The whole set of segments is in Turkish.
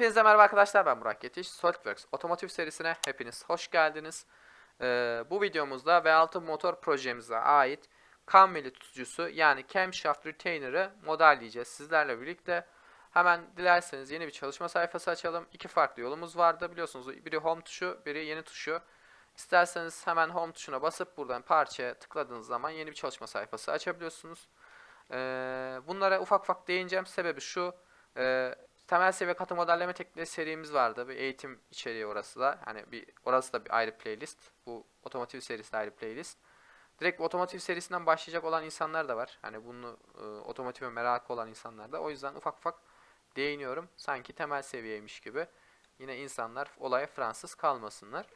Hepinize merhaba arkadaşlar ben Burak Yetiş. SolidWorks otomotiv serisine hepiniz hoş geldiniz. Ee, bu videomuzda V6 motor projemize ait kamyeli tutucusu yani camshaft retainer'ı modelleyeceğiz sizlerle birlikte. Hemen dilerseniz yeni bir çalışma sayfası açalım. İki farklı yolumuz vardı biliyorsunuz. Biri home tuşu, biri yeni tuşu. İsterseniz hemen home tuşuna basıp buradan parçaya tıkladığınız zaman yeni bir çalışma sayfası açabiliyorsunuz. Ee, bunlara ufak ufak değineceğim. Sebebi şu. E, temel seviye katı modelleme tekniği serimiz vardı. Bir eğitim içeriği orası da. Hani bir orası da bir ayrı playlist. Bu otomotiv serisi de ayrı playlist. Direkt otomotiv serisinden başlayacak olan insanlar da var. Hani bunu e, otomotive merakı olan insanlar da. O yüzden ufak ufak değiniyorum. Sanki temel seviyeymiş gibi. Yine insanlar olaya Fransız kalmasınlar.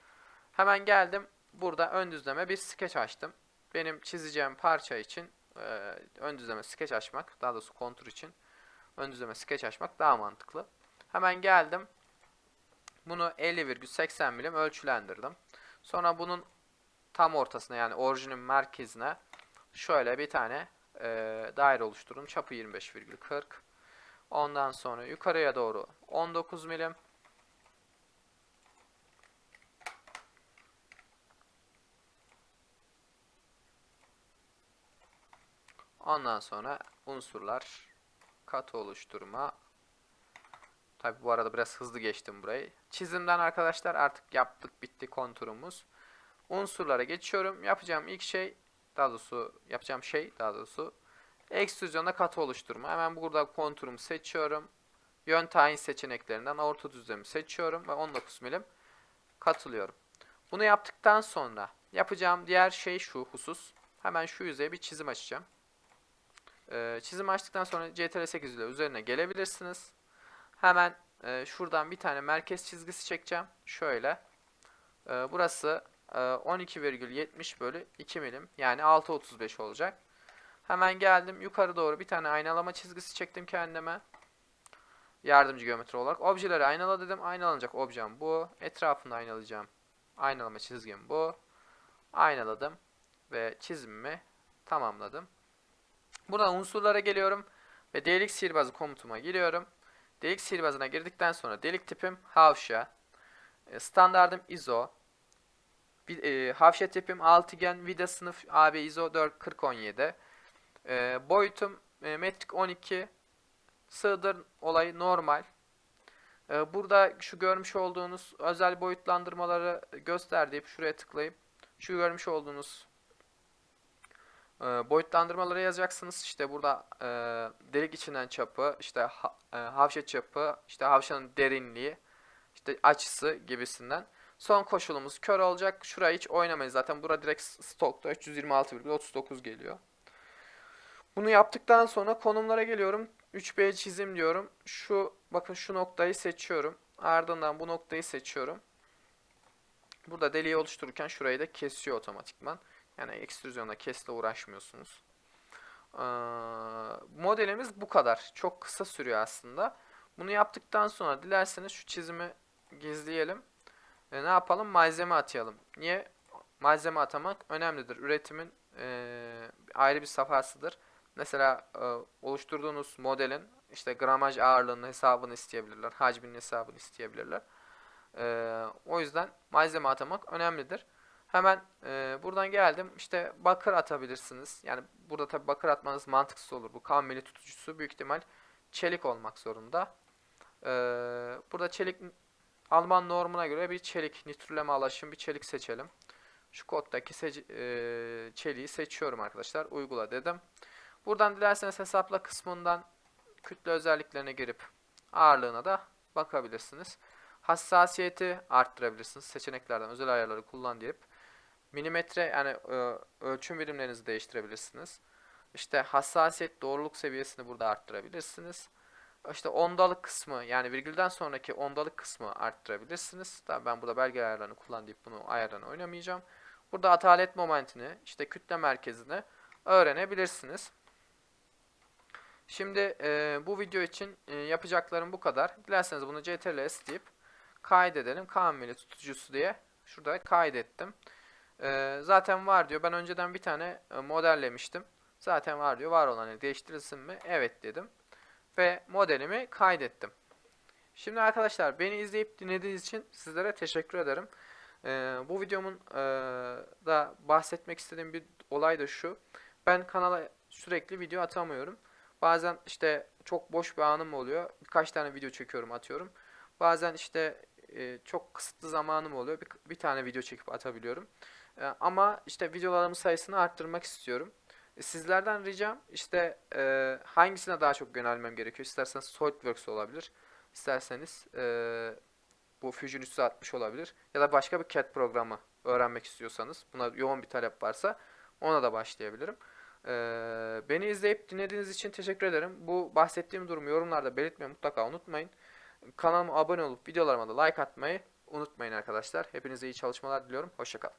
Hemen geldim. Burada ön düzleme bir sketch açtım. Benim çizeceğim parça için e, ön düzleme sketch açmak, daha doğrusu kontur için ön düzleme sketch açmak daha mantıklı. Hemen geldim. Bunu 50,80 milim ölçülendirdim. Sonra bunun tam ortasına yani orijinin merkezine şöyle bir tane e, daire oluşturdum. Çapı 25,40. Ondan sonra yukarıya doğru 19 milim. Ondan sonra unsurlar katı oluşturma. Tabi bu arada biraz hızlı geçtim burayı. Çizimden arkadaşlar artık yaptık bitti konturumuz. Unsurlara geçiyorum. Yapacağım ilk şey daha doğrusu yapacağım şey daha doğrusu ekstrüzyonda katı oluşturma. Hemen burada konturumu seçiyorum. Yön tayin seçeneklerinden orta düzlemi seçiyorum ve 19 milim katılıyorum. Bunu yaptıktan sonra yapacağım diğer şey şu husus. Hemen şu yüzeye bir çizim açacağım. Ee, çizim açtıktan sonra CTRL8 ile üzerine gelebilirsiniz. Hemen e, şuradan bir tane merkez çizgisi çekeceğim. Şöyle. Ee, burası e, 12,70 bölü 2 milim. Yani 6,35 olacak. Hemen geldim. Yukarı doğru bir tane aynalama çizgisi çektim kendime. Yardımcı geometri olarak. Objeleri aynala dedim. Aynalanacak objem bu. Etrafını aynalayacağım. Aynalama çizgim bu. Aynaladım. Ve çizimimi tamamladım. Buradan unsurlara geliyorum ve delik sihirbazı komutuma giriyorum. Delik sihirbazına girdikten sonra delik tipim havşa. E, standardım ISO. Bir, e, havşa tipim altıgen vida sınıf AB ISO 4017. E, boyutum e, metrik 12. Sığdır olayı normal. E, burada şu görmüş olduğunuz özel boyutlandırmaları göster deyip şuraya tıklayıp şu görmüş olduğunuz e, boyutlandırmaları yazacaksınız. İşte burada e, delik içinden çapı, işte ha, e, havşa çapı, işte havşanın derinliği, işte açısı gibisinden. Son koşulumuz kör olacak. Şurayı hiç oynamayın. Zaten burada direkt stokta 326,39 geliyor. Bunu yaptıktan sonra konumlara geliyorum. 3B çizim diyorum. Şu bakın şu noktayı seçiyorum. Ardından bu noktayı seçiyorum. Burada deliği oluştururken şurayı da kesiyor otomatikman. Yani ekstrüzyonda kesle uğraşmıyorsunuz. Ee, modelimiz bu kadar. Çok kısa sürüyor aslında. Bunu yaptıktan sonra dilerseniz şu çizimi gizleyelim. E, ne yapalım? Malzeme atayalım. Niye? Malzeme atamak önemlidir. Üretimin e, ayrı bir safhasıdır. Mesela e, oluşturduğunuz modelin işte gramaj ağırlığının hesabını isteyebilirler. Hacminin hesabını isteyebilirler. E, o yüzden malzeme atamak önemlidir. Hemen e, buradan geldim. İşte bakır atabilirsiniz. Yani burada tabi bakır atmanız mantıksız olur. Bu kamili tutucusu büyük ihtimal çelik olmak zorunda. E, burada çelik Alman normuna göre bir çelik nitrüleme alaşım bir çelik seçelim. Şu koddaki e, çeliği seçiyorum arkadaşlar. Uygula dedim. Buradan dilerseniz hesapla kısmından kütle özelliklerine girip ağırlığına da bakabilirsiniz. Hassasiyeti arttırabilirsiniz. Seçeneklerden özel ayarları kullan deyip milimetre yani e, ölçüm birimlerinizi değiştirebilirsiniz. İşte hassasiyet doğruluk seviyesini burada arttırabilirsiniz. İşte ondalık kısmı yani virgülden sonraki ondalık kısmı arttırabilirsiniz. Tabii ben burada belge ayarlarını kullan deyip bunu ayarlarını oynamayacağım. Burada atalet momentini, işte kütle merkezini öğrenebilirsiniz. Şimdi e, bu video için e, yapacaklarım bu kadar. Dilerseniz bunu CTRL-S deyip kaydedelim. Kamili tutucusu diye şurada kaydettim. E, zaten var diyor. Ben önceden bir tane e, modellemiştim. Zaten var diyor. Var olanı değiştirilsin mi? Evet dedim. Ve modelimi kaydettim. Şimdi arkadaşlar beni izleyip dinlediğiniz için sizlere teşekkür ederim. Ee, bu videomun eee, da bahsetmek istediğim bir olay da şu. Ben kanala sürekli video atamıyorum. Bazen işte çok boş bir anım oluyor. Birkaç tane video çekiyorum atıyorum. Bazen işte e, çok kısıtlı zamanım oluyor. Bir, bir tane video çekip atabiliyorum. E, ama işte videolarımın sayısını arttırmak istiyorum. E, Sizlerden ricam işte e, hangisine daha çok yönelmem gerekiyor? İsterseniz SolidWorks olabilir. İsterseniz e, bu Fusion 360 olabilir. Ya da başka bir CAD programı öğrenmek istiyorsanız, buna yoğun bir talep varsa ona da başlayabilirim. E, beni izleyip dinlediğiniz için teşekkür ederim. Bu bahsettiğim durumu yorumlarda belirtmeyi mutlaka unutmayın. Kanalıma abone olup videolarıma da like atmayı unutmayın arkadaşlar. Hepinize iyi çalışmalar diliyorum. Hoşçakalın.